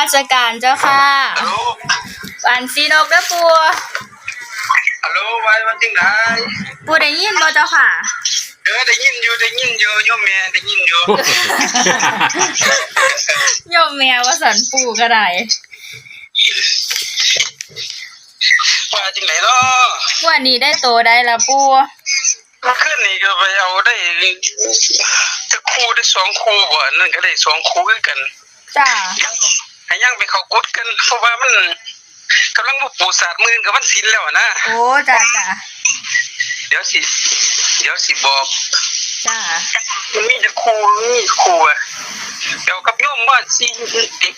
มัสการเจ้าค่ะฮัลโหลอันซีนกเด้อปูฮัลโหลไว้วันที่ไหนปูได้ยินบ่เจ้าค่ะ เออได้ยินอยู่ได้ยินอยู่โยมแม่ได้ยินอยู่ โยมแมวว่าสันปูก็ได้ว่าจังไหนเนาะวันนี้ได้โตได้ละปูเมื่อคืนนี่ก็ไปเอาได้จะคู่ได้สองคู่บ่นั่นก็ได้สองคู่คือกันจ้า ให้ยังไปเขากุดกันเพราะว่ามันกำลังมาปูศาสตร์มือกับมันศิลแล้วนะโอ้จ้าจ้าเดี๋ยวสิ เดี๋ยวสิบอกจ้ามันมีจะคู่มีคู่อะเดี๋ยวกับโยมว่าสิ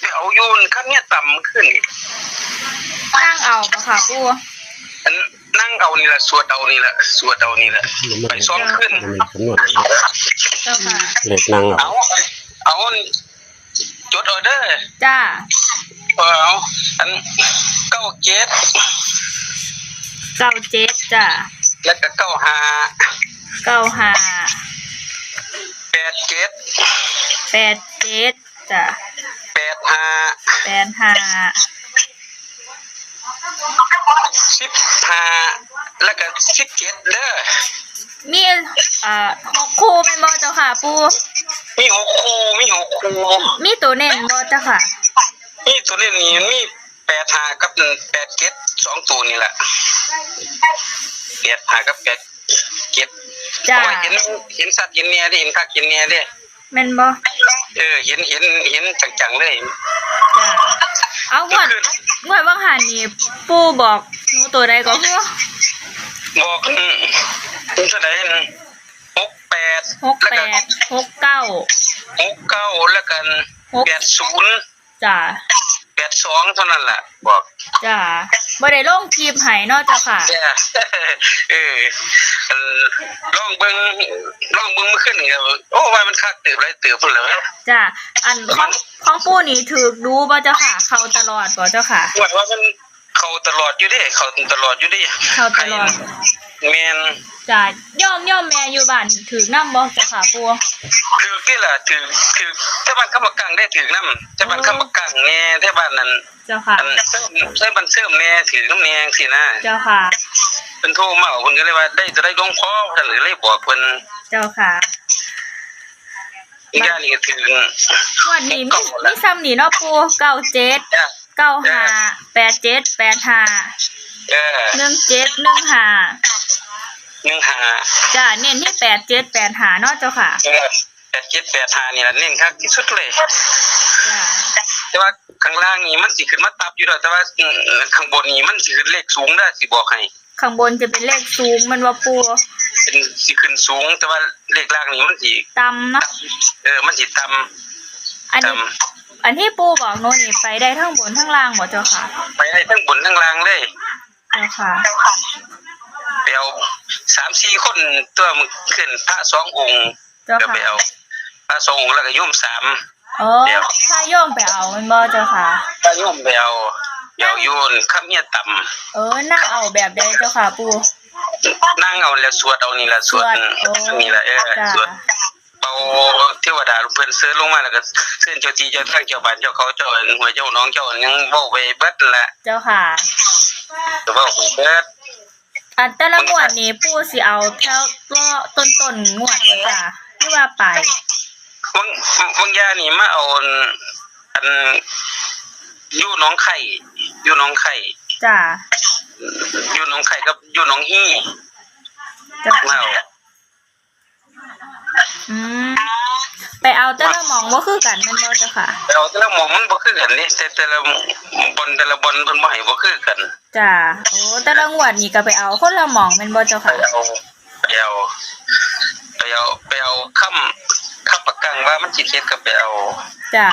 ไปเอาอยูนข้ามเนี่ยต่ำขึ้นนี่นั่งเอาบ่ค่ะปูอันนั่งเอานี่แหละสวดเอานี่แหละสวดเอานี่แหละไปซ้อมขึ้นมันเป็นคำนวณเจ้าค่ะเล็กนั่งเอาเอาเอา จดออเดอร์จ้าเอาอันเก้าเจ็ดเก้าเจ็ดจ้าแล้วก็เก้าห้าเก้าห้าแปดเจ็ดแปดเจ็ดจ้าแปดห้าแปดห้าสิบห้าแล้วก็สิบเจ็ดเด้อมีเอ่อหกคู่เป็นบ่เจ้าค่ะปู มีหกคู่มีหกคู่มีตัวเน่นบ่เจ้าค่ะ มีตัวนี้นี่มีแปดห้ากับแปดเจ็ดสองตัวนี่แหละแปดห้ากับแปดเจ็ดจ้าโอ้ยเห็นเห็นสัตว์เห็นเนี่ยดิเห็นคักเห็นเนี่ยดิแม่นบ่เออเห็นเห็นเห็นจังๆเลยจ้า เอางวดงวดว่างหันนี่ปูบอกหนูตัวใดก็คือบอกอืมเท่าไหร่หก แปดหกแปดหกเก้าหกเก้าแล้วกันหกแปดศูนย์จ้าแปดสองเท่านั้นแหละบอกจ้าบ่ได้ลงคลิปให้เนาะเจ้าค่ะ จ้าเออเออลองเบิ้งลองเบิ้งมาขึ้นนี่ก็โอ้ว่ามันคักตื่นไรตื่นพุ่นแล้ว จ้าอันของของปูนี่ถือดูบ่เจ้าค่ะ เข้าตลอดบ่เจ้าค่ะ ว่าว่ามัน เขาตลอดอยู่เดิเขาตลอดอยู่เดิเข้าตลอดแมนจ้าย่อมย่อมแม่อยู่บ้านถือนํบ่เจ้าค่ะปูถือที่ล่ะถือถือถ้าบ้านคำบักกังได้ถือน้ำถ้าบ้านคำบักกังแน่ถ้าบ้านนั้นเจ้าค่ะอันเสริมใช้บันเสริมแน่ถือน้ำแนงสินะเจ้าค่ะเป็นโทรมาเพิ่นก็เลยว่า ได้จะได้หลวงพ่อเพิ่นเลยบอกเพิ่นเจ้าค่ะอีกอย่างนี่ก็ถืองวดนี้มีมีซ้ำนี่เนาะปูเก้าเจ็ดจ้ะเก้าห้าแปดเจ็ดแปดห้าเออหนึ่งเจ็ดหนึ่งห้าหนึ่งหาจ้าเน้นที่แปดเจ็ดแปดห้าเนาะเจ้าค่ะเออแปดเจ็ดแปดหานี่ล่ะเน้นคักที่สุดเลยจ้าแต่ว่าข้างล่างนี่มันสิขึ้นมาตับอยู่แล้วแต่ว่าอืมข้างบนนี่มันสิขึ้นเลขสูงได้อสิบอกให้ข้างบนจะเป็นเลขสูงมันว่าปูเป็นสิขึ้นสูง แต่ว่าเลขล่างนี่มันสิต่ำเนาะเออมันสิต่อันำต่นี้ อันที่ปูบอกโน่นนี่ไปได้ทั้งบนทั้งล่างหมดเจ้าค่ะำไปได้ทั้งบนทั้งล่างเลยเจ้าค่ะไปเอาสามสี่คนตัวมึงขึ้นพระสององค์เจ้าก็ไปค่ะเอาพระสององค์แล้วก็โยมสาม เออถ้าโยมไปเอามันบ่เจ้าค่ะพระโยมไปเอาเดี๋ยวโยนข้ามเนี่ยต่เออนั่งเอาแบบใดเจ้าค่ะปูำนั่งเอาแล้วสวดเอานี่แหละสวดสวดโอ้นี่แหละเออจ้าสวด เอาเทวดาเพิ่นเสื้อลงมาแล้วก็เสื้อเจ้าที่เจ้าทางเจ้าบ้านเจ้าเขาเจ้าหัวเจ้าน้องเจ้ายังเว้าไปเบิดนั่นแหละเจ้าค่ะแต่ว่าหูเบิดอันแต่ละงวดนี้ปูสิเอาแค่ก็ต้นต้นๆงวดเลยจ้ะหรือว่าไปบางบางอย่างนี่มาเอาอันอยู่หน้องไข่อยู่หน้องไข่จ้ะอยู่หน้องไข่กับอยู่หน้องฮี่จ้ะมาเอาอืมไปเอา แต่ละหมองว่าคือกันแมันบ่เจ้าค่ะแต่เอาแต่ละหมองมันบ่คือกันนี่แต่แต่ละบอลแต่ละบอลเพิ่นบ่ให้บ่คือกันจ้ะโอ้แต่ละงวดนี่ก็ไปเอาคนละหมองแมันบ่เจ้าไปค่ะ เอาไปเอาไปเอาไปเอาค่ำค่ำประกังว่ามันสิเฮ็ดก็ไปเอา จ้ะ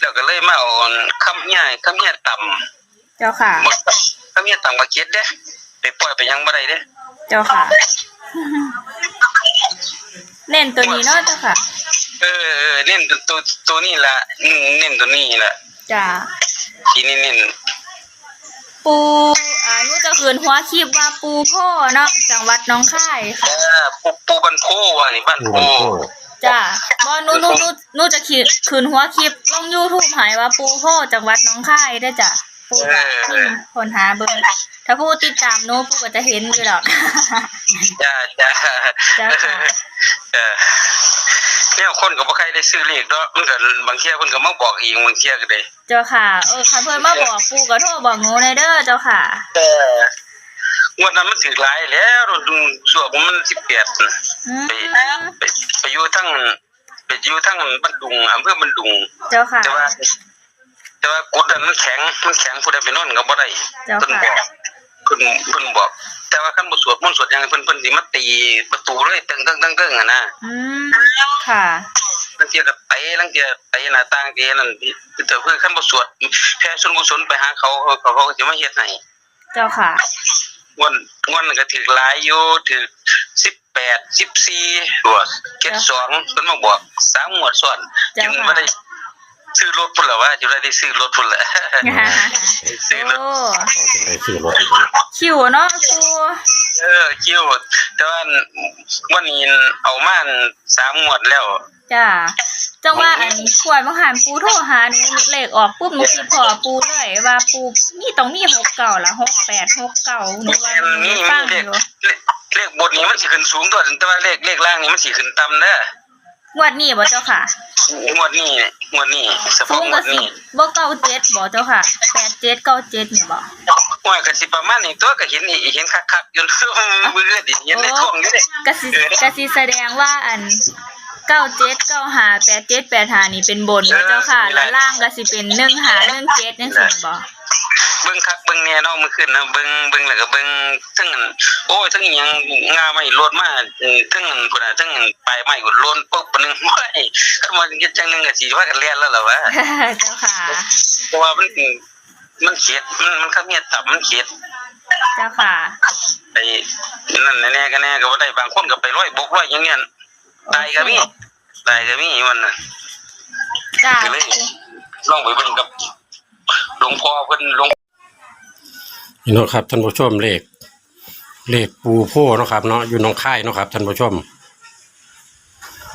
แล้วก็เลยมาเอาค่ำใหญ่ค่ำใหญ่ต่ำเจ้าค่ะ บ่ค่ำใหญ่ต่ำก็เก็ดเด้ไปปล่อยไปยังบ่ได้เด้เจ้าค่ะ เน้นตัวนี้เนาะเจ้าค่ะ เออเออเน้นตัวตัวตัวนี้ล่ะเน้นตัวนี้ละจ้ะทีนี้เน้นปูอ่าหนูจะคืนหัวคลิปว่าปูพ่อเนาะจังหวัดหน้องค่ายเอค่ะ อปูปูบันโพว่ะนี่บ้านผู้โพจ้าบ่หนูหนูหนูหนูจะขีดคืนหัวคลิปลง YouTube หายว่าปูโพจังหวัดหนองค่ายได้อจ้ะปูก็พิมพ์คนหาเบิ่งถ้าผู้ติดตามหนูปูก็จะเห็นอยู่ดอก จ้าจ้าจ้าค่ะ เออ เนี่ยคนก็บ่ใครได้ซื้อเลขเนาะมันก็บางเที่ยเพิ่นก็มาบอกเองบางเที่ยก็ได้เจ้าค่ะ เออคันเพิ่นมาบอกปูก็โทรบอกหนูในเด้อเจ้าค่ะเอองวดนั้นมันถือหลายแล้วดูสวกมัน18น่ะอืมไปไปไปอยู่ทั้งไปอยู่ทั้งบันดุงอำเภอบันดุง เจ้าค่ะ แต่ว่า แต่ว่ากดดันมันแข็งมันแข็งผู้ใดไปนอนก็บ่ได้เจ้าเพิ่นบค่ะอกเพิ่นเพิ่นบอก แต่ว่าคันบ่สวดมนต์สวดหยังเพิ่นเพิ่นสิมาตีประตูเลยตึงตึงตึงตึงอะนะอืมค่ะ ลังเทียก็เตะลังเทียเตะหน้าต่างเทียนั่นแต่เพิ่นคันบ่สวดแผ่ส่วนกุศลไปหาเขาเขาเขาก็สิมาเฮ็ดให้เจ้าค่ะ งวนงวนนนก็ถือหลายอยู่ถือ18 14ตัว72เพิ่นมาบอกสามงวดซ้อนเจ้าจึงค่ะ บ่ได้ ซื้อรถพุ่นล่ะว่าอยู่ได้ซื้อรถพุ่นล่ะซื้อรถโอ้เขาจะได้ซื้อรถอีกคิวเนาะปูเออคิวแต่ว่าวันนี้เอามาสามงวดแล้วจ้าจังว่าอันขวดมังหันปูโทรหาหนูเลขออกปุ๊บหนูคิดพอปูเลยว่าปูมีต้องมีหกเก่าละหกแปดหกเก่าหนูว่าหนูมีฟัมีงเลอขยู่เลขเลขบนนี้มันสิขึ้นสูงตัวแต่ว่าเลขเลขล่างนี้มันสิขึ้นต่ำเด้องวดนี้บ่เจ้าค่ะงวดนี้ งวดนี้เฉสูพาะงงก็วดสินี้บ่เก้าเจ็ดบ่เจ้าค่ะแปดเจ็ดเก้าเจ็ดเนี่ยบ่ว่าก็สิประมาณนี้ตัวก็เห็นนี่เห็นคักๆอยู่มือดิเห็นในท้องอยู่เด้กสิกสิแสดงว่าอันเก้าเจ็ดเก้าหาแปดเจ็ดแปดหานี่เป็นบนบ่เจ้าค่ะ แล้วล่างก็สิเป็นหนึ่งหาหนึ่งเจ็ดจังซี่บ่ เบิ่งคักเบิ่งแน่เนาะมื้อคืนนะเบิ่งเบิ่งแล้วก็เบิ่งทั้งอันโอ้ยทั้งอีหยังงาไม่รถมาเออทั้งอันพุ่นน่ะทั้งอันปลายไม้ก็โลนปุ๊บปะนึงโอ้ยคันว่าเฮ็ดจังหนึงก็สิว่ากันแล่นแล้วล่ะวะเจ้าค่ะเพราะว่ามันมันเขียดมันมันข้างเมียตับมันเขียดเจ้าค่ะไอ้นั่นแน่ๆก็แน่ก็บ่ได้บางคนก็ไปร้อยบกร้อยอย่างเงี้ยตายก็มีตายก็มีมันน่ะจ้าก็เลยลองไปเบิ่งกับหลวงพ่อเพิ่นหลวง นี่นะครับท่านผู้ชมเลข เลขปูโพเนาะครับเนาะอยู่น้องค่ายเนาะครับท่านผู้ชม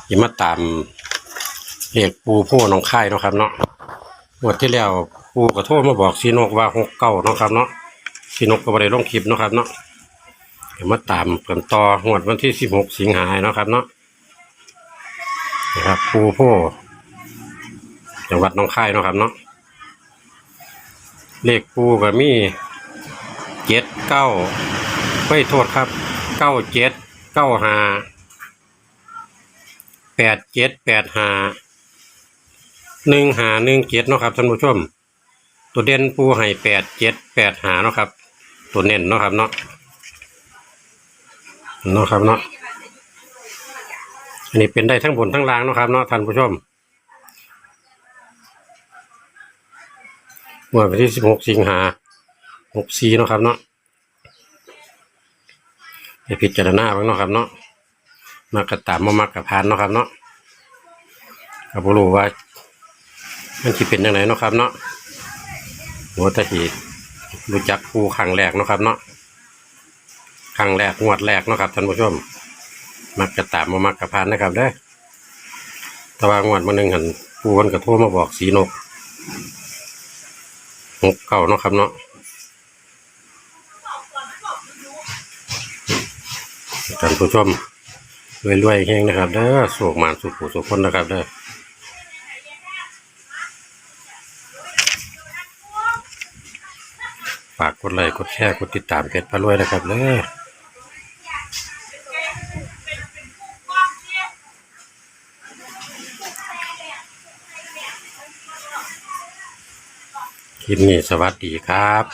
อย่ามาตามเลขปูโพหน้องค่ายเนาะครับเนาะงวดที่แล้วปูก็โทรมาบอกซีนกว่าหกเก้าเนาะครับเนาะซีนกก็บ่ได้ลงคลิปเนาะครับเนาะอย่ามาตามกันต่องวดวันที่สิบหกสิงหาเนาะครับเนาะนะครับปูโพจังหวัดหน้องค่ายเนาะครับเนาะเลขปูก็มี เจ็ดเก้าไม่โทษครับเก้าเจ็ดเก้าห้าแปดเจ็ดแปดห้าหนึ่งหาหนึ่งเจ็ดเนาะครับท่านผู้ชม ตัวเด่นปูให้แปดเจ็ดแปดหาเนาะครับ ตัวเน้นเนาะครับเนาะเนาะครับเนาะอันนี้เป็นได้ทั้งบนทั้งล่างเนาะครับเนาะท่านผู้ชมเมื่อวันที่สิบหกสิงหา หกสี่เนาะครับเนาะไปพิจารณาบ้างเนาะครับเนาะมากระตามมามักกระพานเนาะครับเนาะก็บ่รู้ว่า มันสิเป็นยังไงเนาะครับเนาะหัวตะหีรู้จักปูครั้งแรกเนาะครับเนาะครั้งแรกงวดแรกเนาะครับท่านผู้ชมมักกระตามมามักกระพานนะครับเด้อต่ว่างวดมาหนึ่งหันปูคนกระโทรมาบอกสีนกหกเก่าเนาะครับเนาะ ท่านผู้ชมรวยๆแห้งนะครับเด้อสวกหมานสุขผู้สุขคนนะครับเด้อฝากกดไลค์กดแชร์กดติดตามเพจพารวยนะครับเด้อคลิปนี้สวัสดีครับ